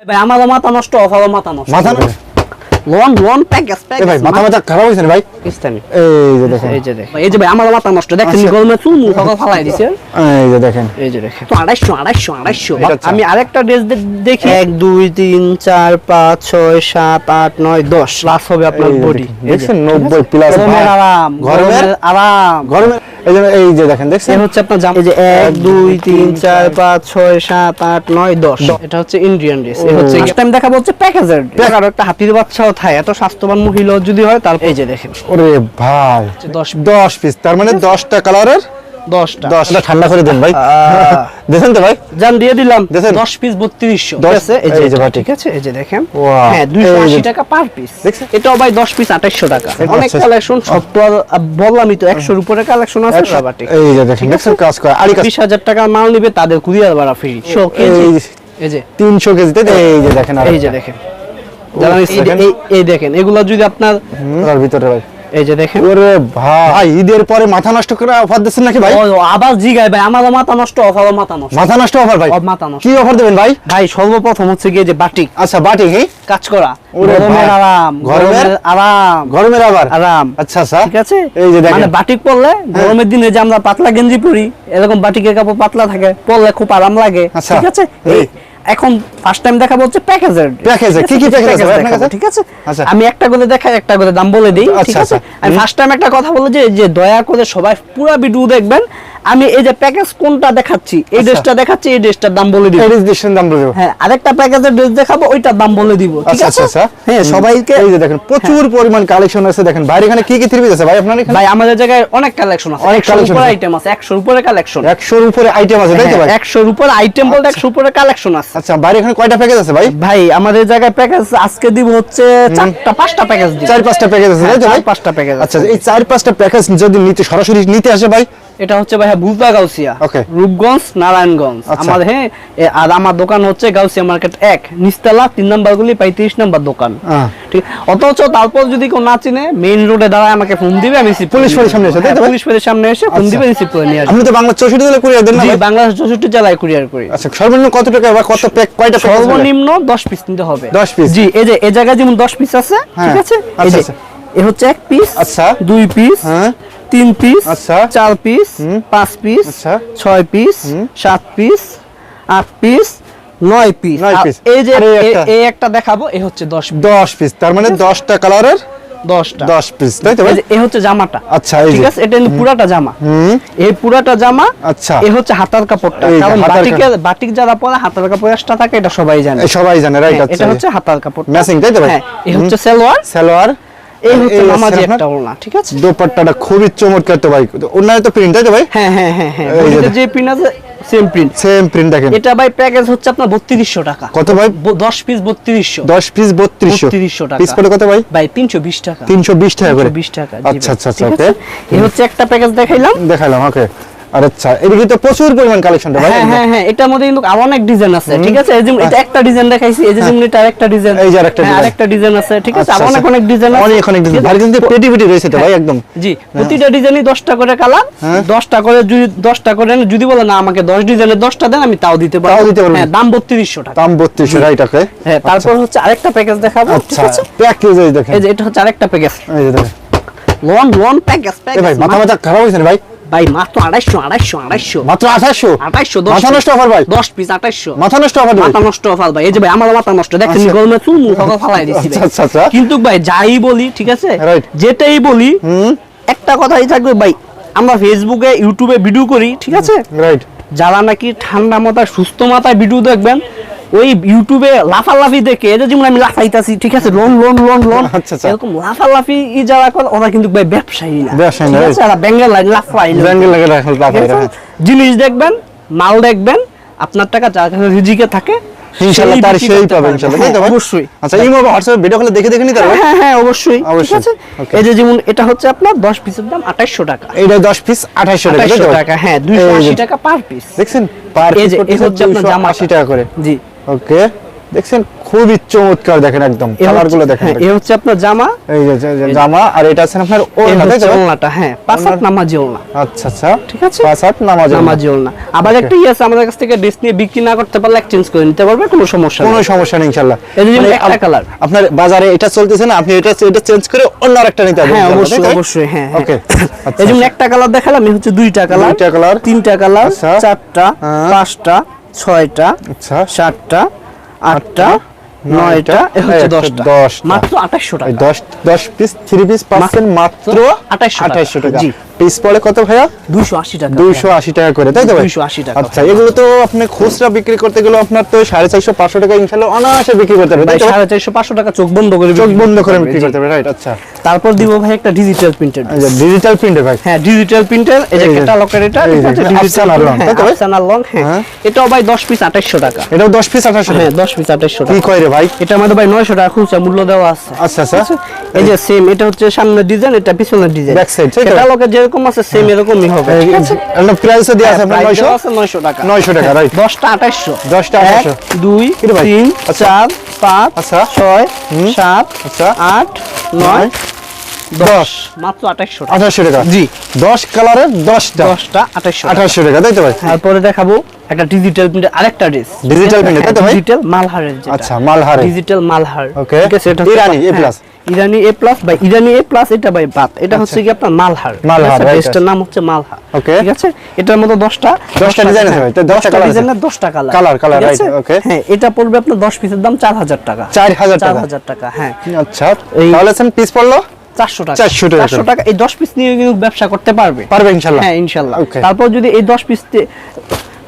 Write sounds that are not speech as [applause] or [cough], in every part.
ভাই আমারও মাথা নষ্ট মাথা নষ্ট। মাথা না লোন লোন প্যাকেজ ভাই মাথা মাথা খারাপ হয়েছে না ভাই? পাকিস্তানি এই যে দেখেন। এই যে দেখ এই যে ভাই আমারও মাথা নষ্ট। দেখছেন আচ্ছা। গরমে চুল মুখ ফালাই দিছে। এই যে দেখেন। এই যে দেখেন। তো আড়াইশো আড়াইশো আড়াইশো। এটা আচ্ছা। আমি আরেকটা ড্রেস দেখি। এক দুই তিন চার পাঁচ ছয় সাত আট নয় দশ। প্লাস হবে আপনার বডি দেখেন, দেখছেন? নব্বই প্লাস গরমের আরাম গরমের? গরমের আরাম। গরমের এই যে এই যে দেখেন এই হচ্ছে আপনার এই যে এক দুই তিন চার পাঁচ ছয় সাত আট নয় দশ। এটা হচ্ছে ইন্ডিয়ান ড্রেস হচ্ছে টাইম দেখাবো হচ্ছে প্যাকেজের আর একটা হাতির বাচ্চাও থাকে এত স্বাস্থ্যবান মহিলা যদি হয় তার এই যে দেখেন। ওরে ভাই। দশ দশ পিস তার মানে দশটা কালারের দশটা। দশটা ঠান্ডা করে দেন ভাই। দেখেন তো ভাই? জান দিয়ে দিলাম। দেখেন? দশ পিস বত্রিশশো। দশ- আছে? এই যে এই যে এটা, বাটি। ঠিক আছে। এই যে দেখেন। হ্যাঁ দুইশো এই আশি যে- টাকা পার পিস দেখছেন? এটাও ভাই দশ পিস আঠাইশশো টাকা। অনেক। কালেকশন সব তো বললামই তো একশোর উপরে কালেকশন আছে একশো- বাটি এই যে দেখেন দেখছেন কাজ করে। আড়ি কাজ টাকা মাল নিবে তাদের কুরিয়ার ভাড়া ফ্রি শো কেজি এই এই যে। তিনশো কেজিতে এই যে দেখেন এই যে দেখেন। এই- দেখেন। এগুলো যদি আপনার ভিতরে ভাই। এই যে দেখেন। ওরে ভাই। ঈদের পরে মাথা নষ্ট করে অফার দিচ্ছেন নাকি ভাই? ও, আবার জিগায় ভাই আমারও মাথা নষ্ট অফারও মাথা নষ্ট। মাথা নষ্ট অফার ভাই? মাথা নষ্ট। কি অফার দেবেন ভাই? ভাই সর্বপ্রথম হচ্ছে গিয়ে যে বাটিক আচ্ছা বাটি কি? কাজ করা। গরমের আরাম গরমের? আরাম। গরমের আবার? আরাম। আচ্ছা আচ্ছা। ঠিক আছে? এই যে দেখেন। মানে বাটিক পরলে গরমের দিনে যে আমরা পাতলা গেঞ্জি পরি এরকম বাটিকের কাপড় পাতলা থাকে পরলে খুব আরাম লাগে। আচ্ছা। ঠিক আছে? এই এখন ফার্স্ট টাইম দেখাবো হচ্ছে প্যাকেজের প্যাকেজে, কি কি প্যাকেজ আছে আপনার কাছে? ঠিক আছে আচ্ছা। আমি একটা করে দেখাই একটা করে দাম বলে দিই ঠিক আচ্ছা, আছে আচ্ছা। আমি ফার্স্ট টাইম একটা কথা বলে যে যে দয়া করে সবাই পুরো ভিডিও দেখবেন আমি এই যে প্যাকেজ কোনটা দেখাচ্ছি? এই আচ্ছা। ড্রেসটা দেখাচ্ছি এই ড্রেসটার দাম বলে দিব। এই রেজিস্ট্রেশন দাম বলে দেবো। হ্যাঁ আরেকটা প্যাকেজের ড্রেস দেখাবো ওইটার দাম বলে দিব ঠিক আচ্ছা আছে? আচ্ছা আচ্ছা। হ্যাঁ সবাইকে এই যে দেখেন প্রচুর পরিমাণ কালেকশন আছে দেখেন। বাইরে এখানে কি কি থ্রি পিস আছে? ভাই আপনার এখানে? ভাই আমাদের জায়গায় অনেক কালেকশন আছে। অনেক collection উপরে আইটেম আছে 100 এর উপরে কালেকশন একশোর উপরে আইটেম আছে তাই তো ভাই? একশোর উপরে আইটেম বলতে একশো উপরে কালেকশন আছে। আচ্ছা বাইরে এখানে কয়টা প্যাকেজ আছে ভাই? ভাই আমাদের জায়গায় প্যাকেজ আজকে দিব হচ্ছে চারটা পাঁচটা প্যাকেজ দিব। চার পাঁচটা প্যাকেজ আছে তাই তো হ্যাঁ, ভাই? পাঁচটা প্যাকেজ আচ্ছা এই চার পাঁচটা প্যাকেজ যদি নিতে সরাসরি নিতে আসে ভাই? এটা হচ্ছে ভাই বুলতা গাউসিয়া. রূপগঞ্জ নারায়ণগঞ্জ আচ্ছা। আমার হ্যাঁ আর আমার দোকান হচ্ছে গাউসিয়া মার্কেট এক নিস্তালা তিন নাম্বার গুলি পঁয়ত্রিশ নাম্বার দোকান ঠিক অথচ তারপর যদি কেউ না চিনে মেইন রোডে দাঁড়ায় আমাকে ফোন দিবে আমি পুলিশ নিয়ে ফাঁড়ির সামনে এসে, হ্যাঁ? পুলিশ ফাঁড়ির সামনে এসে ফোন আচ্ছা। দিবে রিসিভ করে নিয়ে আসবে তো বাংলা চৌষট্টি দিলে কুড়িয়ে দেন না বাংলাদেশ চৌষট্টি জেলায় কুরিয়ার করি আচ্ছা সর্বনিম্ন কত টাকা বা কত প্যাক কয়টা? সর্বনিম্ন দশ পিস নিতে হবে 10 piece? জি এই যে এই জায়গায় যেমন দশ পিস আছে হ্যাঁ, ঠিক আছে এই আচ্ছা, যে আচ্ছা। এ হচ্ছে এক পিস আচ্ছা। দুই পিস হ্যাঁ। তিন পিস আচ্ছা। চার পিস পাঁচ পিস আচ্ছা। ছয় পিস সাত পিস আট পিস নয় পিস নয় আর piece। এই যে এই একটা? দেখাবো এই হচ্ছে দশ দশ পিস তার মানে দশটা কালারের দশটা। দশ পিস তাই তো এ হচ্ছে জামাটা। আচ্ছা, ঠিক আছে? এটা কিন্তু পুরাটা জামা। এই পুরাটা জামা আচ্ছা। এ হচ্ছে হাতার কাপড়টা। এই কারণ বাটিকের বাটিক যারা পরে হাতার কাপড় এক্সট্রা থাকে এটা সবাই জানে। সবাই জানে রাইট হ্যাঁ, আচ্ছা। এটা হচ্ছে হাতার কাপড় Matching, তাই তো ভাই? হ্যাঁ হচ্ছে সালোয়ার। সালোয়ার। এই হচ্ছে নামাজি একটা ওড়না ঠিক আছে? দোপাট্টাটা খুবই চমৎকার তো ভাই। অন্যান্য তো প্রিন্ট তাই ভাই? হ্যাঁ হ্যাঁ হ্যাঁ হ্যাঁ। যে প্রিন্ট আছে সেম প্রিন্ট সেম প্রিন্ট দেখেন। এটা ভাই প্যাকেজ হচ্ছে আপনার বত্রিশশো টাকা। কত ভাই? ব- দশ পিস বত্রিশশো। দশ পিস বত্রিশশো। 3200 টাকা। পিস পড়ে কত ভাই? ভাই তিনশো বিশ টাকা। তিনশো বিশ টাকা করে। বিশ টাকা আচ্ছা আচ্ছা আচ্ছা ওকে এই হচ্ছে একটা প্যাকেজ দেখাইলাম। দেখালাম ওকে আচ্ছা এদিকে তো প্রচুর পরিমাণ কালেকশন ভাই হ্যাঁ হ্যাঁ হ্যাঁ এটার মধ্যে কিন্তু অনেক ডিজাইন আছে ঠিক আছে? এই যে এটা একটা ডিজাইন দেখাইছি এই যে যেমন এটা আরেকটা ডিজাইন এই যে আরেকটা design। আরেকটা ডিজাইন আছে ঠিক আছে? আচ্ছা, অনেক আচ্ছা। অনেক ডিজাইন আছে। অনেক অনেক ডিজাইন ভাই কিন্তু পেটি রয়েছে তো ভাই একদম। জি প্রতিটা ডিজাইনই দশটা করে কালার হ্যাঁ। দশটা করে যদি দশটা করে যদি বলে না আমাকে দশ ডিজাইনের দশটা দেন আমি তাও দিতে পারব। তাও দিতে পারবেন। হ্যাঁ দাম বত্রিশশো টাকা। দাম বত্রিশশো রাইট ওকে হ্যাঁ তারপর হচ্ছে আরেকটা প্যাকেজ দেখাবো ঠিক আচ্ছা আছে? প্যাকেজ এই দেখেন। এই যে এটা হচ্ছে আরেকটা প্যাকেজ এই যে দেখেন। লোন লোন প্যাকেজ এ ভাই মাথা মাথা খারাপ হয়েছে না ভাই। ভাই মাত্র আড়াইশো আড়াইশো আড়াইশো। মাত্র আঠাইশো? মাথা নষ্ট অফার ভাই। দশ পিস আঠাইশো। মাথা নষ্ট অফার মাথা নষ্ট অফার ভাই। এই যে ভাই আমার মাথা নষ্ট। দেখছেন আচ্ছা। গরমে চুল মুখ সকল ফালাই দিচ্ছি আচ্ছা, আচ্ছা। কিন্তু ভাই যাই বলি ঠিক আছে. যেটাই বলি একটা কথাই থাকবে ভাই। আমরা ফেসবুকে ইউটিউবে ভিডিও করি ঠিক আছে? রাইট যারা নাকি ঠান্ডা মাথায় সুস্থ মাথায় ভিডিও দেখবেন ওই ইউটিউবে লাফালাফি দেখে এটা যেমন আমি লাফাইতাছি ঠিক আছে? লোন লোন লোন লোন। এরকম লাফালাফি ই যারা করে ওরা কিন্তু ভাই ব্যবসায়ী না। ব্যবসায়ী না, এরা ব্যাঙ্গের লাইন লাফাই ব্যাঙ্গেল লাগে লাফাই? জিনিস দেখবেন মাল দেখবেন আপনার টাকা যার কাছে রিজিকে থাকে ইনশাআল্লাহ তার সেই পাবে ইনশাআল্লাহ তাই তো হ্যাঁ, অবশ্যই। আচ্ছা ইমো বা হোয়াটসঅ্যাপ ভিডিও কলে দেখে দেখে নিতে পারবে হ্যাঁ হ্যাঁ অবশ্যই। ঠিক। আছে? এই যে যেমন এটা হচ্ছে আপনার 10 পিসের দাম 2800 টাকা। এইটা 10 পিস 2800 টাকা 2800 টাকা হ্যাঁ এই যে, 280 টাকা পার পিস দেখছেন? পার এই পিস যে এই করতেছে হচ্ছে আপনার জামা 280 টাকা করে। জি। ওকে দেখছেন? খুবই চমৎকার দেখেন একদম। কালারগুলো দেখেন হ্যাঁ, এ হচ্ছে আপনার জামা। এই যে- যে যে জামা আর এটা আছে আপনার ওড়না হচ্ছে হ্যাঁ পাঁচ হাত নামাজি ওলনা আচ্ছা আচ্ছা। ঠিক আছে? পাঁচ হাত নামাজ নামাজি ওলনা আবার একটা আছে আমাদের কাছ থেকে ড্রেস নিয়ে বিক্রি না করতে পারলে এক্সচেঞ্জ করে নিতে পারবে কোনো সমস্যা কোনো সমস্যা নেই ইনশাআল্লাহ। এই যে মানে একটা কালার। আপনার বাজারে এটা চলতেছে না আপনি এটা এটা চেঞ্জ করে অন্য আরেকটা নিতে হবে হ্যাঁ অবশ্যই অবশ্যই হ্যাঁ হ্যাঁ। ওকে আচ্ছা এই যেমন একটা কালার দেখালাম আমি হচ্ছে দুইটা কালার দুইটা colour, তিনটা কালার আচ্ছা। চারটা হ্যাঁ। পাঁচটা ছয়টা আচ্ছা সাতটা আটটা নয়টা হচ্ছে দশটা। মাত্র আঠাশশো টাকা দশ দশ পিস থ্রি পিস পাচ্ছেন মাত্র 2800 টাকা। আঠাইশশো টাকা জি। পিস পড়ে কত ভাইয়া দুইশো আশি টাকা দুইশো আশি টাকা করে তাই তো ভাই 280 টাকা। আচ্ছা এগুলো তো আপনি খুচরা বিক্রি করতে গেলে আপনার তো সাড়ে চারশো পাঁচশো টাকা ইনশাল্লাহ অনায়াসে বিক্রি করতে পারবে তো? সাড়ে চারশো পাঁচশো টাকা চোখ বন্ধ করে চোখ বন্ধ করে বিক্রি করতে পারবে রাইট আচ্ছা। তারপর দিব ভাই একটা ডিজিটাল প্রিন্টেড ডিজিটাল প্রিন্টে ভাই। হ্যাঁ ডিজিটাল প্রিন্টার এই যে ক্যাটালগের এটা ডিজিটাল লং, তাই তো ভাই? আফসানা লং হ্যাঁ। হ্যাঁ। এটাও ভাই 10 পিস 2800 টাকা। এটাও দশ পিস আঠাশো হ্যাঁ 10 পিস 2800 কি টাকা। কয় রে ভাই? এটা আমাদের ভাই 900 টাকা খুচরা মূল্য দেওয়া আছে। আচ্ছা আচ্ছা। এই যে সেম এটা হচ্ছে সামনের ডিজাইন এটা পিছনের ডিজাইন Back side, ঠিক আছে? ক্যাটালগে যেরকম আছে সেম এরকমই হবে ঠিক আছে? প্রাইসও দেওয়া আছে আপনার Price নয়শো? দেওয়া আছে 900 টাকা। 900 টাকা, right. 10টা 2800 10টা 2800 2 কি রে ভাই? 3 আচ্ছা। 4 5 আচ্ছা। 6 হুম। 7 আচ্ছা। 8 9 দশ। মাত্র 2800 টাকা। আঠাশশো টাকা। জি। দশ কালারের দশটা। 10টা 2800 টাকা। আঠাশশো টাকা তাই তো ভাই? তারপরে দেখাবো একটা ডিজিটাল প্রিন্টের আরেকটা ড্রেস Digital print, তাই তো ভাই? ডিজিটাল মালহারের আচ্ছা। ডিজিটাল মালহার। এটা ইরানি, আপনার- A হ্যাঁ, ইরানি এ প্লাস বা ইরানি এ প্লাস এটা বাই বাত এটা হচ্ছে কি আপনার মালহার। মালহার, ড্রেসটার নাম হচ্ছে মালহার। Okay. ঠিক আছে এটার মধ্যে 10টা 10টা design আছে ভাই, তো 10টা colour আছে। 10টা কালার right, okay. হ্যাঁ এটা পড়বে আপনার 10 পিসের দাম 4000 টাকা। 4000 টাকা। 4000 টাকা হ্যাঁ। আচ্ছা তাহলে পিস পড়ল? 400 টাকা। 400 টাকা 400 টাকা এই 10 পিস নিয়ে কিন্তু ব্যবসা করতে পারবে। পারবে ইনশাল্লাহ। হ্যাঁ ইনশাল্লাহ। তারপর যদি এই 10 পিস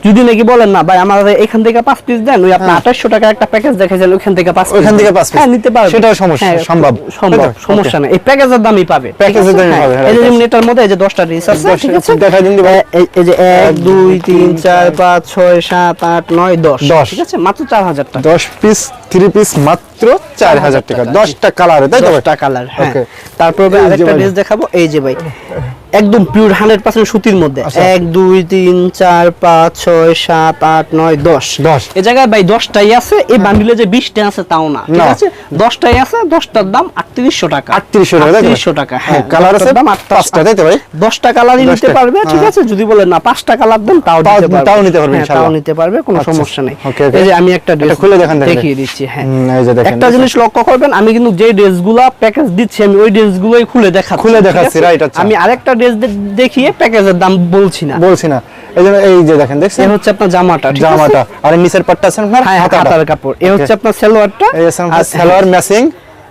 যদি নাকি বলেন না ভাই আমাদের এখান থেকে পাঁচ পিস দেন ওই আপনি আঠাশশো টাকা একটা প্যাকেজ দেখেছেন ওইখান থেকে পাঁচ ওইখান থেকে পাঁচ হ্যাঁ নিতে পারবে। সেটাও সমস্যা, সম্ভব। সম্ভব সমস্যা নেই। এই প্যাকেজের দামই পাবে প্যাকেজের দামই পাবে, এই যে right, মধ্যে এই যে দশটা ডিস আছে ঠিক আছে? দেখা দিন দিবা। এই- এই যে এক দুই তিন চার পাঁচ ছয় সাত আট নয় দশ দশ। ঠিক আছে? মাত্র চার হাজার টাকা। দশ পিস থ্রি পিস মাত্র চার হাজার টাকা। টাকা, দশটা কালার তাই তো? দশটা কালার হ্যাঁ। তারপর আরেকটা ড্রেস দেখাবো এই যে ভাই একদম পিওর হান্ড্রেড পার্সেন্ট সুতির মধ্যে। আচ্ছা। এক দুই তিন চার পাঁচ ছয় সাত আট নয় দশ। দশ। এ জায়গায় ভাই দশটাই আছে এই বান্ডিলে যে বিশটা আছে তাও না ঠিক। আছে? দশটাই আছে দশটার দাম আটত্রিশশো টাকা। 3800 টাকা? আটত্রিশশো টাকা হ্যাঁ। কালার আছে দশটার দাম পাঁচটা তাই তো ভাই? দশটা কালারই নিতে পারবে ঠিক হ্যাঁ। আছে? যদি বলেন না পাঁচটা কালার দেন তাও তাও- নিতে পারবে। তাও নিতে পারবে হ্যাঁ, তাও নিতে পারবে কোনো আচ্ছা, সমস্যা নেই। এই যে আমি একটা ড্রেস খুলে দেখান দেখেন। দেখিয়ে দিচ্ছি হ্যাঁ। এই যে দেখেন, একটা জিনিস লক্ষ্য করবেন আমি কিন্তু যে ড্রেসগুলো প্যাকেজ দিচ্ছি আমি ওই ড্রেসগুলোই খুলে দেখাচ্ছি খুলে দেখাচ্ছি, right, আচ্ছা। আমি আরেকটা ড্রেস দেখিয়ে প্যাকেজের দাম বলছি না। বলছি না। এই জন্য এই যে দেখেন দেখছেন? হচ্ছে আপনার জামাটা জামাটা। আর এই নিচের পাটটা আছে আপনার? হ্যাঁ হাতার কাপড়। এ হচ্ছে আপনার সালোয়ারটা এই আছে আপনার সালোয়ার ম্যাচিং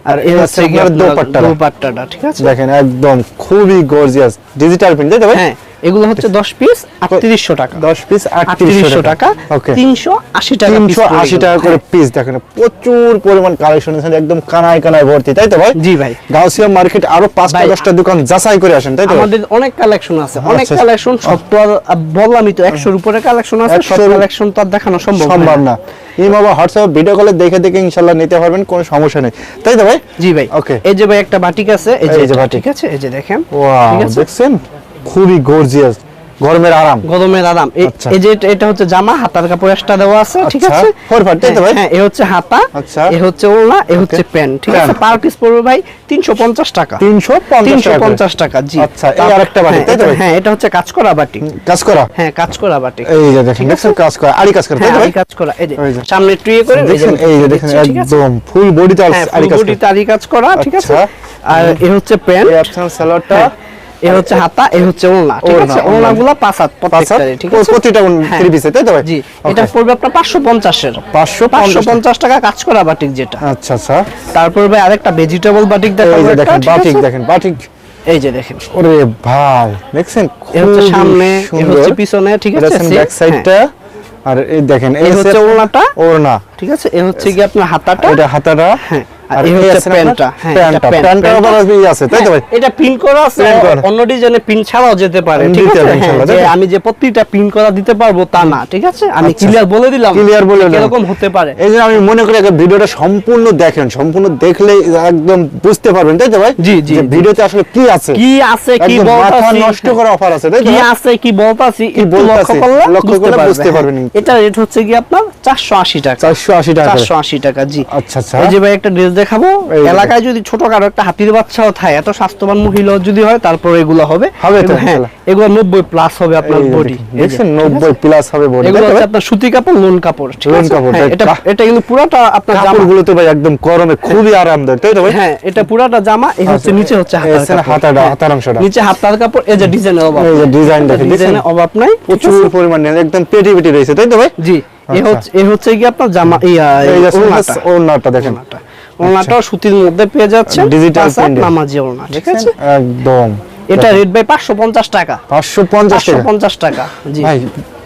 আর এ হচ্ছে আপনার আপনার দোপাট্টা দোপাট্টাটা ঠিক আছে? দেখেন একদম খুবই গর্জিয়াস ডিজিটাল প্রিন্ট তাই তো ভাই? হ্যাঁ। এগুলো হচ্ছে 10 পিস 3800 টাকা। 10 পিস 3800 3800 টাকা। ওকে 380 টাকা piece তিনশো পড়ে আশি গেল। টাকা করে পিস দেখেন প্রচুর পরিমাণ কালেকশন আছে একদম কানায় কানায় ভর্তি তাই তো ভাই? জি ভাই। গাউসিয়া মার্কেট আরও পাঁচটা ভাই, দশটা দোকান যাচাই করে আসেন তাই তো আমাদের অনেক কালেকশন আছে অনেক আচ্ছা। কালেকশন সব তো বললামই তো 100 এর উপরে কালেকশন আছে সব কালেকশন তো দেখানো সম্ভব সম্ভব না। ইমো বা হোয়াটসঅ্যাপ ভিডিও কলে দেখে দেখে ইনশাল্লাহ নিতে পারবেন কোনো সমস্যা নেই। তাই তো ভাই? জি ভাই। ওকে এই যে ভাই একটা বাটিক আছে এই যে এই যে বাটিক। আছে এই যে দেখেন। ওয়াও ঠিক আছে? দেখছেন? খুবই গর্জিয়াস গরমের আরাম। গরমের আরাম। এই- আচ্ছা। যে এটা- হচ্ছে জামা হাতার কাপড় একটা দেওয়া আছে ঠিক আচ্ছা, আছে? four part, তাই তো ভাই? হ্যাঁ এ হচ্ছে হাতা আচ্ছা। এ হচ্ছে ওড়না এ হচ্ছে প্যান্ট ঠিক আছে? পার পিস পড়বে ভাই 350 টাকা। তিনশো পঞ্চাশ টাকা করে। 350 টাকা জি। আচ্ছা, এই আরেকটা বাটিক, হ্যাঁ, তাই তো ভাই? হ্যাঁ এটা হচ্ছে কাজ করা বাটিক কাজ করা হ্যাঁ কাজ করা বাটিক এই যে দেখেন দেখছেন কাজ করা আড়ি কাজ করা তাই হ্যাঁ তো ভাই? কাজ করা এই যে। সামনে ট্রিয়ে করে দেখছেন এই যে দেখেন আছে? একদম ফুল বডিতে হ্যাঁ আড়ি কাজ বডি করা তারি কাজ করা ঠিক আছে? আচ্ছা। আর এ হচ্ছে প্যান্ট। এই আপনার সালোয়ারটা এ হচ্ছে হাতা এ হচ্ছে ওড়না ঠিক আছে? ওড়না। ওড়নাগুলো পাঁচ হাত প্রত্যেকটারে ঠিক আছে? প্রতিটা হ্যাঁ। থ্রি পিসে তাই তো ভাই? জি এটা পড়বে আপনার পাঁচশো পঞ্চাশের। পাঁচশো পাঁচশো পঞ্চাশ পঞ্চাশ টাকা কাজ করা বাটিক যেটা। আচ্ছা আচ্ছা। তারপর ভাই আরেকটা ভেজিটেবল বাটিক এই যে দেখেন বাটিক দেখেন বাটিক। এই যে দেখেন। ওরে ভাই দেখছেন? এ হচ্ছে সামনে এ হচ্ছে পিছনে ঠিক আছে? ব্যাক সাইডটা আর এই দেখেন এই হচ্ছে ওড়নাটা। ওড়না। ঠিক আছে? এ হচ্ছে কি আপনার হাতাটা। এটা হাতাটা। হ্যাঁ। আর এই হচ্ছে প্যান্টটা। হ্যাঁ প্যান্টটা। প্যান্টটা আবার আছে তাই তো ভাই? হ্যাঁ, এটা পিন করা আছে অন্য ডিজাইনে পিন ছাড়াও যেতে পারে ঠিক আছে? হবে হ্যাঁ, যে আমি যে প্রত্যেকটা পিন করা দিতে পারব তা না ঠিক আছে? আমি আচ্ছা। ক্লিয়ার বলে দিলাম Clear বলে দিলাম। এরকম হতে পারে। এই জন্য আমি মনে করি ভিডিওটা সম্পূর্ণ দেখেন সম্পূর্ণ দেখলে একদম বুঝতে পারবেন তাই তো ভাই? জি, জি, ভিডিওতে আসলে কি আছে? কি আছে কি বলতাছি? নষ্ট করা অফার আছে তাই তো কি? আছে কি বলতাছি একটু লক্ষ্য করলে লক্ষ্য বুঝতে করলে বুঝতে। পারবেন। এটা রেট হচ্ছে কি আপনার? 480 টাকা। 480 টাকা। করে। 480 টাকা জি। আচ্ছা আচ্ছা। এই যে ভাই একটা ড্রেস দেখাবো। এলাকায় যদি ছোটখাটো একটা হাতির বাচ্চাও থাকে এত স্বাস্থ্যবান মহিলা যদি হয় তারপর এগুলো হবে। হবে তো, হ্যাঁ এগুলো 90 প্লাস হবে আপনার বডি দেখছেন? 90 প্লাস হবে বডি এগুলো হচ্ছে আপনার সুতি কাপড় লোন কাপড় ঠিক লোন আছে? কাপড়, হ্যাঁ, এটা। এটা কিন্তু পুরাটা আপনার জামা। তো ভাই একদম গরমে খুবই আরামদায়ক তাই তো ভাই? হ্যাঁ এটা পুরাটা জামা এই হচ্ছে নিচে হচ্ছে হাতার হাতাটা, হ্যাঁ, হাতার অংশটা। নিচে হাতার কাপড় এই যে ডিজাইনের অভাব। এই যে ডিজাইন দেখেন ডিজাইনের অভাব নাই। প্রচুর পরিমাণে একদম পেটি পেটি রয়েছে তাই তো ভাই? জি এ আচ্ছা। হচ্ছে এ হচ্ছে কি আপনার জামা ইয়া ওড়নাটা দেখেন। ওড়নাটা সুতির মধ্যে পেয়ে যাচ্ছে print এর। নামাজি ওড়না ঠিক আছে? একদম। এটা রেট ভাই 550 টাকা। 550 টাকা? 550 টাকা জি। ভাই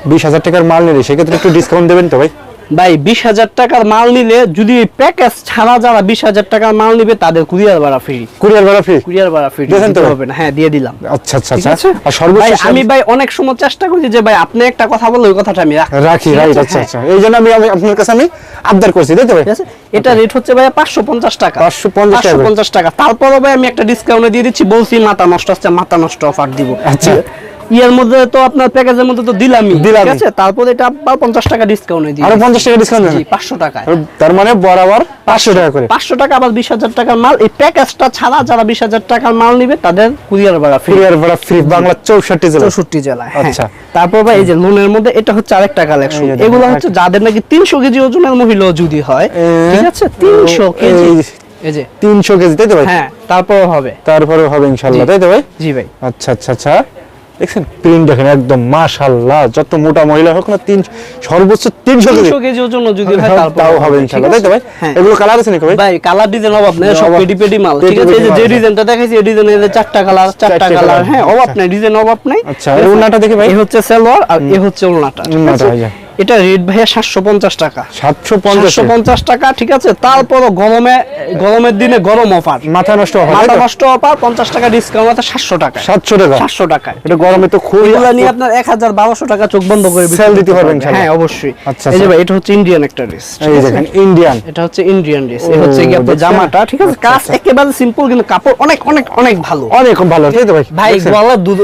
বিশ হাজার টাকার মাল নিলে সেক্ষেত্রে একটু ডিসকাউন্ট দেবেন তো ভাই। ভাই 20000 টাকার মাল নিলে যদি প্যাকেজ ছাড়া যারা 20000 টাকার মাল নিবে তাদের কুরিয়ার ভাড়া ফ্রি কুরিয়ার ভাড়া ফ্রি কুরিয়ার ভাড়া ফ্রি দিয়েছেন তো হবে না। হ্যাঁ দিয়ে দিলাম। আচ্ছা আচ্ছা আচ্ছা। আর সাম- আমি ভাই অনেক সময় চেষ্টা করি যে ভাই আপনি একটা কথা বলে ওই কথাটা আমি রাখি। রাখি রাইট আচ্ছা হ্যাঁ, আচ্ছা। এই জন্য আমি আপনার কাছে আমি আবদার করছি তাই তো ভাই? এটা রেট হচ্ছে ভাই 550 টাকা। 550 টাকা। 550 টাকা। তারপরে ভাই আমি একটা ডিসকাউন্টে দিয়ে দিচ্ছি বলছি মাথা নষ্ট হচ্ছে মাথা নষ্ট অফার দিব। আচ্ছা। ইয়ের মধ্যে তো আপনার প্যাকেজের মধ্যে তো দিলামই। দিলামই। ঠিক আছে? তারপরে এটা আবার 50 টাকা ডিসকাউন্টে দিই আরও পঞ্চাশ টাকা ডিসকাউন্ট জি 500 টাকা তার মানে বরাবর পাঁচশো টাকা করে। পাঁচশো টাকা আবার বিশ হাজার টাকার মাল। এই প্যাকেজটা ছাড়া যারা বিশ হাজার টাকার মাল নিবে তাদের কুরিয়ার ভাড়া ফ্রি কুরিয়ার ভাড়া ফ্রি বাংলা চৌষট্টি জেলা চৌষট্টি জেলায় হ্যাঁ। আচ্ছা। তারপর ভাই এই যে লোনের মধ্যে এটা হচ্ছে আরেকটা কালেকশন এগুলো হচ্ছে যাদের নাকি তিনশো কেজি ওজনের মহিলা যদি হয় ঠিক আছে? তিনশো কেজি। এই যে তিনশো কেজি তাই তো ভাই? হ্যাঁ তারপরও হবে। তারপরে হবে ইনশাল্লাহ তাই তো ভাই? জি ভাই। আচ্ছা আচ্ছা আচ্ছা। দেখছেন? প্রিন্ট দেখেন একদম মাশাল্লাহ যত মোটা মহিলা হোক না তিন সর্বোচ্চ তিনশো কেজি। ওজন যদি হয় তাও হবে ইনশাল্লাহ তাই তো ভাই? হ্যাঁ। এগুলো কালার আছে নাকি ভাই? ভাই কালার ডিজাইন অভাব নেই সব পেডি মাল ঠিক আছে? এই যে। ডিজাইনটা দেখাইছি এই ডিজাইনে যে চারটা কালার চারটা কালার হ্যাঁ অভাব নাই নেই ডিজাইন অভাব নেই। আচ্ছা, এই দেখি ভাই। এই হচ্ছে সালোয়ার আর এই হচ্ছে ওড়নাটা ঠিক আছে? এটা রেট ভাইয়া 750 টাকা। সাতশো পঞ্চাশ 750 টাকা ঠিক আছে? তারপরও গরমে গরমের দিনে গরম অফার মাথা নষ্ট মাথা নষ্ট অফার 50 টাকা ডিসকাউন্ট আছে 700 টাকা। সাতশো টাকা? 700 টাকা এটা গরমে তো এগুলা নিয়ে আপনার 1200 টাকা চোখ বন্ধ করে Sell দিতে পারবেন। হ্যাঁ অবশ্যই। আচ্ছা, এই যে আচ্ছা। ভাই এটা হচ্ছে ইন্ডিয়ান একটা ড্রেস এই দেখেন ইন্ডিয়ান এটা হচ্ছে ইন্ডিয়ান ড্রেস এই হচ্ছে কি আপনার জামাটা ঠিক আছে? আচ্ছা, কাজ আচ্ছা। একেবারে সিম্পল কিন্তু কাপড় অনেক অনেক অনেক ভালো। অনেক ভালো ঠিক তো ভাই ভাই গোয়ালা দুধ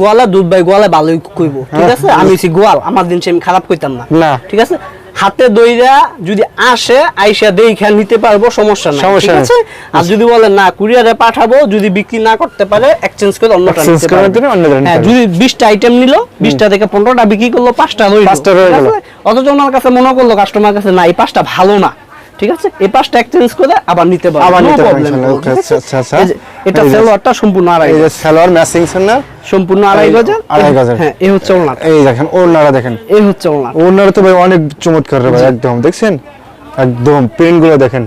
গোয়ালা দুধ ভাই গোয়ালা ভালোই কইব ঠিক হ্যাঁ। আছে? আমি গোয়াল আমার দিন সে আমি খারাপ কইতাম না। না। ঠিক আছে? হাতে দইরা যদি আসে আইসা দেখা নিতে পারব সমস্যা নাই। ঠিক আছে? আর যদি বলে না কুরিয়ারে পাঠাবো যদি বিক্রি না করতে পারে এক্সচেঞ্জ করে অন্যটা টা নিতে পারবে। হ্যাঁ। যদি 20টা আইটেম নিল 20টা থেকে 15টা বিক্রি করল 5টা রইল পাঁচটা রয়ে ঠিক গেল। অথচ ওনার কাছে মনে করল কাস্টমার কাছে না এই পাঁচটা ভালো না। ঠিক আছে? এই পাঁচটা এক্সচেঞ্জ করে আবার নিতে পারবে। আবার নিতে পারবে, problem ইনশাআল্লাহ। কোনো, ঠিক Okay, আছে? আচ্ছা, আচ্ছা, এটা সেলোয়ারটা সম্পূর্ণ আড়াই এই যে গজ। সালোয়ার ম্যাচিং না সম্পূর্ণ আড়াই গজের। আড়াই গজের। হ্যাঁ এই হচ্ছে ওনাটা এই দেখেন ওড়নাটা দেখেন। এই হচ্ছে ওনাটা ওড়নাটা তো ভাই অনেক চমৎকার রে ভাই একদম দেখছেন? একদম প্রিন্টগুলো দেখেন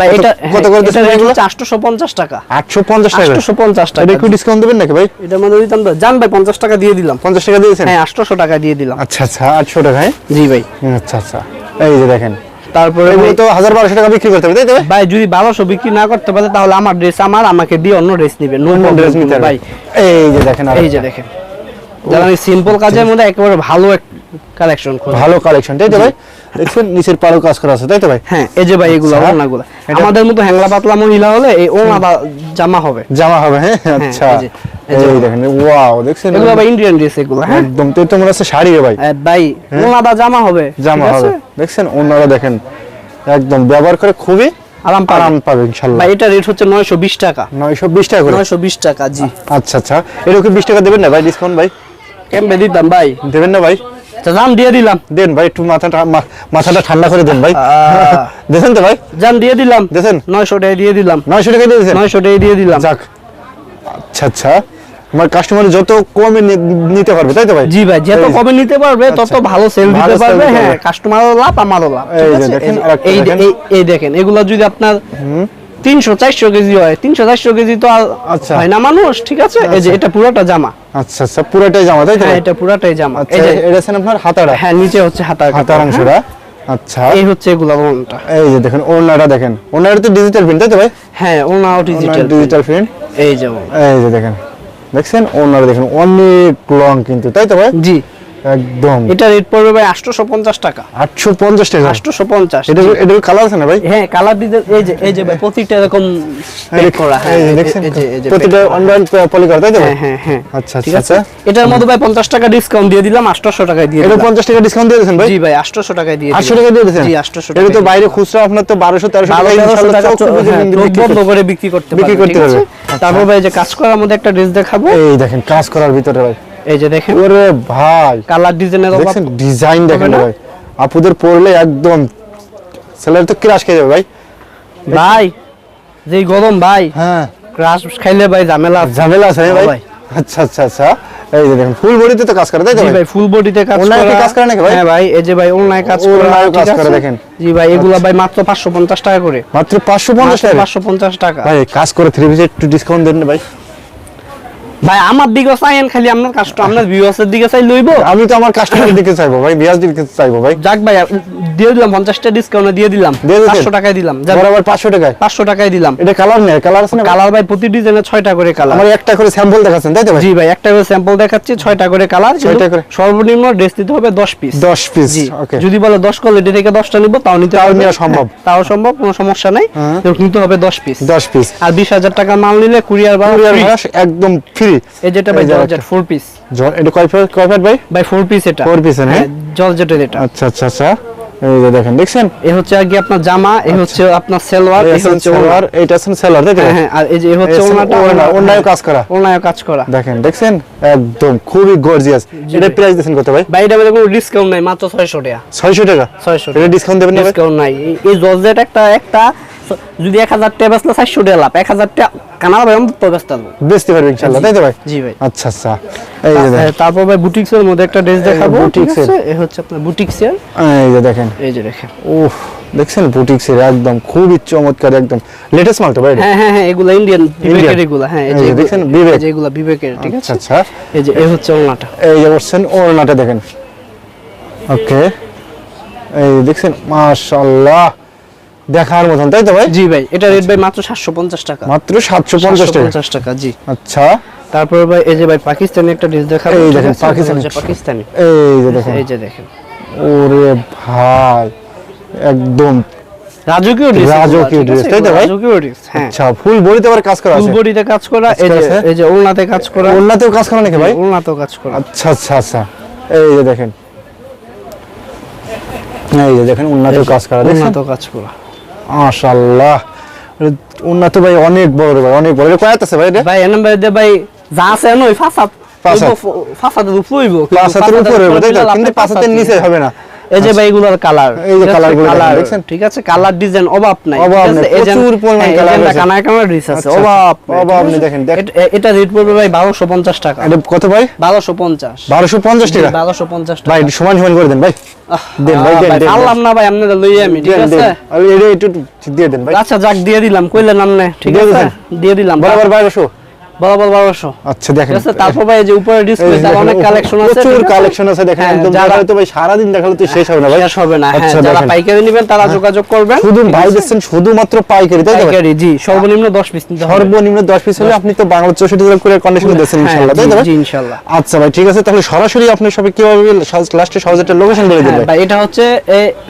ভাই এটা কত করে এটা দিচ্ছেন এগুলো? 850 টাকা। 850 টাকা? 850 টাকা। এটা একটু ডিসকাউন্ট দেবেন নাকি ভাই? এটা মানে দিতাম তো জান ভাই 50 টাকা দিয়ে দিলাম। 50 টাকা দিয়েছেন? হ্যাঁ 800 টাকা দিয়ে দিলাম। আচ্ছা আচ্ছা 800 টাকা হ্যাঁ? জি ভাই। আচ্ছা আচ্ছা। এই যে দেখেন তারপরে ভাই- তো 1200 টাকা বিক্রি করতে হবে তাই ভাই? যদি 1200 বিক্রি না করতে পারে তাহলে আমার ড্রেস আমার আমাকে দিয়ে অন্য ড্রেস নিবে। নো অন্য ড্রেস নিতে ভাই। এই যে দেখেন এই যে দেখেন। যারা সিম্পল কাজের মধ্যে একেবারে ভালো কালেকশন ভালো কালেকশন তাই তো ভাই? দেখছেন নিচের পাড়ও কাজ করা আছে তাই তো ভাই? হ্যাঁ এই যে ভাই এগুলো আচ্ছা। ওনাগুলো আমাদের মতো হ্যাংলা পাতলা মহিলা হলে এই ওনা জামা হবে। জামা হবে হ্যাঁ? আচ্ছা। এই যে- এই যে- দেখেন ওয়াও দেখছেন? এগুলো ভাই ইন্ডিয়ান ড্রেস এগুলো হ্যাঁ? একদম তো শাড়ি রে ভাই। এ, ভাই ওনা জামা হবে জামা হবে। দেখছেন? ওনারা দেখেন একদম ব্যবহার করে খুবই আরাম আরাম পাবে ইনশাল্লাহ। ভাই এটা রেট হচ্ছে 920 টাকা। নয়শো বিশ টাকা করে? 920 টাকা জি। আচ্ছা আচ্ছা। এরকম বিশ টাকা দেবেন না ভাই ডিসকাউন্ট ভাই? কেমবে দিতাম ভাই? দেবেন না ভাই? আচ্ছা দাম দিয়ে দিলাম। দেন ভাই একটু মাথাটা মাথাটা ঠান্ডা করে দেন ভাই। দেখেন তো ভাই? জান দিয়ে দিলাম। দেখেন 900 টাকা দিয়ে দিলাম। নয়শো টাকা দিয়েছেন? 900 টাকা দিয়ে দিলাম। যাক। আচ্ছা আচ্ছা। আমার কাস্টমার যত কমে নিতে পারবে তাই তো ভাই? জি ভাই যত কমে নিতে পারবে তত আচ্ছা। ভালো সেল দিতে পারবে হ্যাঁ। কাস্টমারও লাভ আমারও লাভ এই যে এই যে- দেখেন। এগুলো যদি আপনার তিনশো চারশো কেজি হয় তিনশো চারশো কেজি তো আচ্ছা। হয় না মানুষ ঠিক আছে? এই যে এটা পুরোটা জামা। আচ্ছা আচ্ছা পুরোটাই জামা তাই তো? হ্যাঁ এটা পুরোটাই জামা। আচ্ছা এই যে এটা আপনার হাতাটা হ্যাঁ নিচে হচ্ছে হাতার হাতার কাপড়, অংশটা। আচ্ছা। এই হচ্ছে এগুলা ওনাটা এই যে দেখেন ওনাটা দেখেন। ওনাটা তো ডিজিটাল প্রিন্ট তাই তো ভাই? হ্যাঁ ওনাও ডিজিটাল ডিজিটাল প্রিন্ট এই যেমন এই যে দেখেন। দেখছেন? ওনারা দেখেন অনেক লং কিন্তু তাই তো ভাই? জি। একদম। এটা রেট পড়বে ভাই আটশোশো পঞ্চাশ টাকা। আটশো পঞ্চাশ টাকা? আটশোশো পঞ্চাশ। এটা এটা কালার আছে না ভাই? হ্যাঁ কালার এই যে এই যে ভাই প্রতিটা এরকম pack করা হ্যাঁ এই যে এই প্রতিটা অনলাইন পলি করা তাই তো? হ্যাঁ হ্যাঁ হ্যাঁ। আচ্ছা ঠিক আচ্ছা আছে? আচ্ছা। এটার মধ্যে ভাই পঞ্চাশ টাকা ডিসকাউন্ট দিয়ে দিলাম আটশোশো টাকায় দিয়ে এটা দিলাম। পঞ্চাশ টাকা ডিসকাউন্ট দিয়ে দিয়েছেন ভাই? জি ভাই আটশোশো টাকায় দিয়ে আটশো দিলাম। টাকা দিয়ে দিয়েছেন? জি আটশোশো এটা তো বাইরে খুচরা আপনার তো বারোশো তেরোশো টাকা ইনশাআল্লাহ চোখ হ্যাঁ, বিক্রি বন্ধ করতে- করে বিক্রি করতে বিক্রি পারবেন, করতে। আচ্ছা। তারপর ভাই যে কাজ করার মধ্যে একটা ড্রেস দেখাবো। এই দেখেন কাজ করার ভিতরে ভাই। এই যে দেখেন। ওরে ভাই। কালার ডিজাইনের দেখছেন? ডিজাইন দেখেন ভাই। আপুদের পরলে একদম স্যালারি তো ক্রাশ খেয়ে যাবে ভাই। ভাই যেই গরম ভাই। হ্যাঁ। ক্রাশ খাইলে ভাই ঝামেলা ঝামেলা আছে ভাই। আচ্ছা আচ্ছা আচ্ছা। এই যে দেখেন ফুল বডিতে তো কাজ করে তাই তো ভাই? ফুল বডিতে কাজ ওনায় কি কাজ করে নাকি ভাই? হ্যাঁ ভাই এই যে ভাই অনলাইন কাজ করা কাজ করে দেখেন। আচ্ছা। জি ভাই এগুলা ভাই মাত্র 550 টাকা করে। মাত্র পাঁচশো পঞ্চাশ টাকা? 550 টাকা। ভাই কাজ করে থ্রি পিসে একটু ডিসকাউন্ট দেন না ভাই। ভাই আমার দিকে চাইেন খালি আপনার কাস্টমার আপনার ভিউয়ার্সের দিকে চাই লইবো। আমি তো আমার কাস্টমারের দিকে চাইব ভাই বিয়াস দিকে চাইব ভাই। যাক ভাই দিয়ে দিলাম 50 টা ডিসকাউন্ট দিয়ে দিলাম। 500 টাকায় দিলাম। বরাবর পাঁচশো টাকায়। 500 টাকায় দিলাম। এটা কালার নেই কালার আছে না? কালার ভাই প্রতি ডিজাইনে 6টা করে কালার আমার একটা করে স্যাম্পল দেখাচ্ছেন তাই তো ভাই? জি ভাই একটা করে স্যাম্পল দেখাচ্ছি 6টা করে কালার ছয়টা করে। সর্বনিম্ন ড্রেস দিতে হবে 10 পিস দশ পিস জি। ওকে যদি বলে 10 কোয়ালিটি থেকে 10টা নিব তাও নিতে তাও নেওয়া সম্ভব। [laughs] তাও সম্ভব কোনো সমস্যা নাই। হ্যাঁ। কিন্তু নিতে হবে 10 পিস দশ পিস আর 20000 টাকা মাল নিলে কুরিয়ার ভাড়া একদম ফ্রি এই যেটা ভাই জর্জেট 4 পিস এটা কয় ফেট কয় ফেট ভাই? ভাই 4 পিস এটা। Four piece, হ্যাঁ? জর্জেটের এটা। আচ্ছা আচ্ছা আচ্ছা। এই যে দেখেন দেখছেন? এই হচ্ছে আর আপনার জামা এই হচ্ছে আপনার সালোয়ার এই এই হচ্ছে সালোয়ার এইটা আছেন সেলার তাই হ্যাঁ হ্যাঁ আর এই যে এই হচ্ছে ওড়নাটা ওড়না, ওড়নায়ও কাজ করা। ওড়নায়ও কাজ করা। দেখেন দেখছেন? একদম খুবই গর্জিয়াস এটা। প্রাইস দিয়েছেন কত ভাই? ভাই এটা কোনো ডিসকাউন্ট নাই মাত্র 600 টাকা। ছয়শো টাকা? 600 এটা ডিসকাউন্ট দেবেন না ডিসকাউন্ট নাই। এই জর্জেট একটা একটা যদি 1000 টাকা বেচলে 400 টাকা লাভ 1000 টাকা কানাল ভাই অন্তত বেচতে পারব বেচতে ইনশাআল্লাহ তাই তো ভাই? জি ভাই। আচ্ছা আচ্ছা এই যে তারপর ভাই বুটিক্স এর মধ্যে একটা ড্রেস দেখাবো বুটিক্সের। আছে? এই হচ্ছে আপনার বুটিক্স এর। এই যে দেখেন। এই যে দেখেন। উফ দেখছেন বুটিক্সের একদম খুবই চমৎকার একদম লেটেস্ট মাল তো ভাই হ্যাঁ হ্যাঁ হ্যাঁ এগুলা ইন্ডিয়ান বিবেকের এগুলা হ্যাঁ এই যে বিবেক। এগুলা বিবেকের ঠিক আচ্ছা আছে? আচ্ছা। এই যে এই হচ্ছে ওড়নাটা। এই যে বলছেন ওড়নাটা দেখেন। ওকে। এই দেখছেন মাশাআল্লাহ। দেখার মতন তাই তো ভাই? জি ভাই এটা রেট ভাই মাত্র 750 টাকা। মাত্র সাতশো পঞ্চাশ টাকা। 750 টাকা জি। আচ্ছা। তারপর ভাই এই যে ভাই পাকিস্তানি একটা ড্রেস দেখাবো। এই দেখেন, পাকিস্তানি। পাকিস্তানি। এই যে দেখেন। এই যে দেখেন। ওরে ভাই একদম। রাজকীয় রাজকীয় তাই তো ভাই? রাজকীয় হ্যাঁ। আচ্ছা ফুল বডিতে আবার কাজ করা ফুল বডিতে কাজ করা এই যে আছে? এই যে ওড়নাতে কাজ করা। ওড়নাতেও কাজ করা নাকি ভাই? ওড়নাতেও কাজ করা। আচ্ছা আচ্ছা আচ্ছা। এই যে দেখেন। এই যে দেখেন ওড়নাতেও কাজ করা ওড়নাতেও কাজ করা। মাশাআল্লাহ। ওড়না তো ভাই অনেক বড় ভাই অনেক বড়। কয়াত আছে ভাই ভাই ভাই দে ভাই যা আছে নই ফাসাদ ফাসাদ। ফাসাদের উপরে হইব। পাঁচ উপরে হবে তাই তো? কিন্তু হাতের নিচে হবে না। এই যে ভাই এগুলোর কালার এই যে গুলো দেখছেন? ঠিক আছে কালার ডিজাইন অভাব নাই অভাব নাই, প্রচুর পরিমাণ হ্যাঁ, colour যে রয়েছে। কানায় কানায় আছে আচ্ছা, অভাব আচ্ছা, অভাব নেই, দেখেন, এটা- রেট পড়বে ভাই 1250 টাকা। এটা কত ভাই? 1250 বারোশো পঞ্চাশ টাকা? 1250 টাকা ভাই সমান সমান করে দেন ভাই। দেন ভাই, দেন, ভাই, দেন, পারলাম না ভাই আপনাদের লইয়ে আমি ঠিক আছে। আর এটা একটু দিয়ে দেন ভাই। আচ্ছা যাক দিয়ে দিলাম কইলেন আপনি ঠিক আছে? দিয়ে দিলাম। বরাবর বারোশো বরাবর 1200 আচ্ছা দেখেন। ঠিক তারপর ভাই যে উপরে ডিসপ্লে যে অনেক কালেকশন আছে প্রচুর কালেকশন আছে? দেখেন একদম দেখালে তো ভাই সারাদিন দেখালে তো শেষ হবে না ভাই। শেষ হবে না হ্যাঁ যারা পাইকারি নেবেন তারা যোগাযোগ করবেন। শুধু ভাই দিচ্ছেন শুধুমাত্র পাইকারি তাই তো পাইকারি জি সর্বনিম্ন 10 পিস নিতে সর্বনিম্ন দশ পিস হলে আপনি তো বাংলা চৌষট্টি হাজার করে কন্ডিশন দিচ্ছেন ইনশাল্লাহ তাই তো জি ইনশাআল্লাহ। আচ্ছা ভাই ঠিক আছে তাহলে সরাসরি আপনার সবে কীভাবে লাস্টে সহজের লোকেশন বলে দিন হ্যাঁ, ভাই ভাই এটা হচ্ছে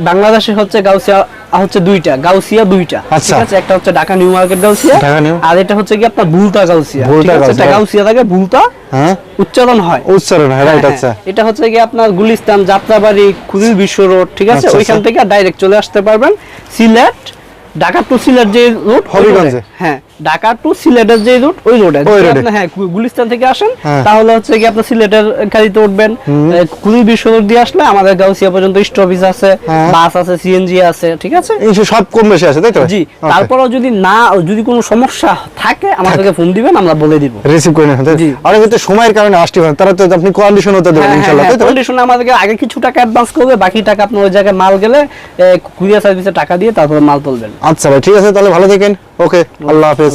বাংলাদেশে হচ্ছে গাউসিয়া হচ্ছে দুইটা গাউসিয়া দুইটা। আচ্ছা। ঠিক আছে? একটা হচ্ছে ঢাকা নিউ মার্কেট গাউসিয়া আর এটা হচ্ছে কি আপনার ভুলতা গাউসিয়া। ঠিক আছে? গাউসিয়া। এটা গাউসিয়া থাকে ভুলতা হ্যাঁ। উচ্চারণ হয়। উচ্চারণ হয় রাইট হ্যাঁ, আচ্ছা। এটা হচ্ছে কি আপনার গুলিস্তান যাত্রাবাড়ি খুদিল বিশ্ব রোড ঠিক আছে? আচ্ছা, ওইখান আচ্ছা। থেকে ডাইরেক্ট চলে আসতে পারবেন। সিলেট ঢাকা টু সিলেট যে রোড হবিগঞ্জে? হ্যাঁ। ঢাকা টু সিলেটের যে রুট ওই রোডে? হ্যাঁ গুলিস্তান থেকে আসেন হ্যাঁ। তাহলে হচ্ছে কি আপনার সিলেটের গাড়িতে উঠবেন। খুদিল বিশ্ব রোড দিয়ে আসলে আমাদের গাউসিয়া পর্যন্ত স্টপেজ আছে হ্যাঁ। বাস আছে সিএনজি আছে ঠিক আছে? সব কম বেশি আছে তাই তো? জি তারপরও যদি না যদি কোনো সমস্যা থাকে আমাদেরকে ফোন দিবেন আমরা বলে দিব। রিসিভ করে জি। আর কিন্তু সময়ের কারণে আসতে পারেন তারা তো আপনি কন্ডিশন হতে দেবেন ইনশাআল্লাহ তাই তো? কন্ডিশনে আমাদেরকে আগে কিছু টাকা অ্যাডভান্স করবে বাকি টাকা আপনার ওই জায়গায় মাল গেলে কুরিয়ার সার্ভিসে টাকা দিয়ে তারপরে মাল তুলবেন। আচ্ছা ভাই ঠিক আছে তাহলে ভালো থাকেন। ওকে আল্লাহ হাফেজ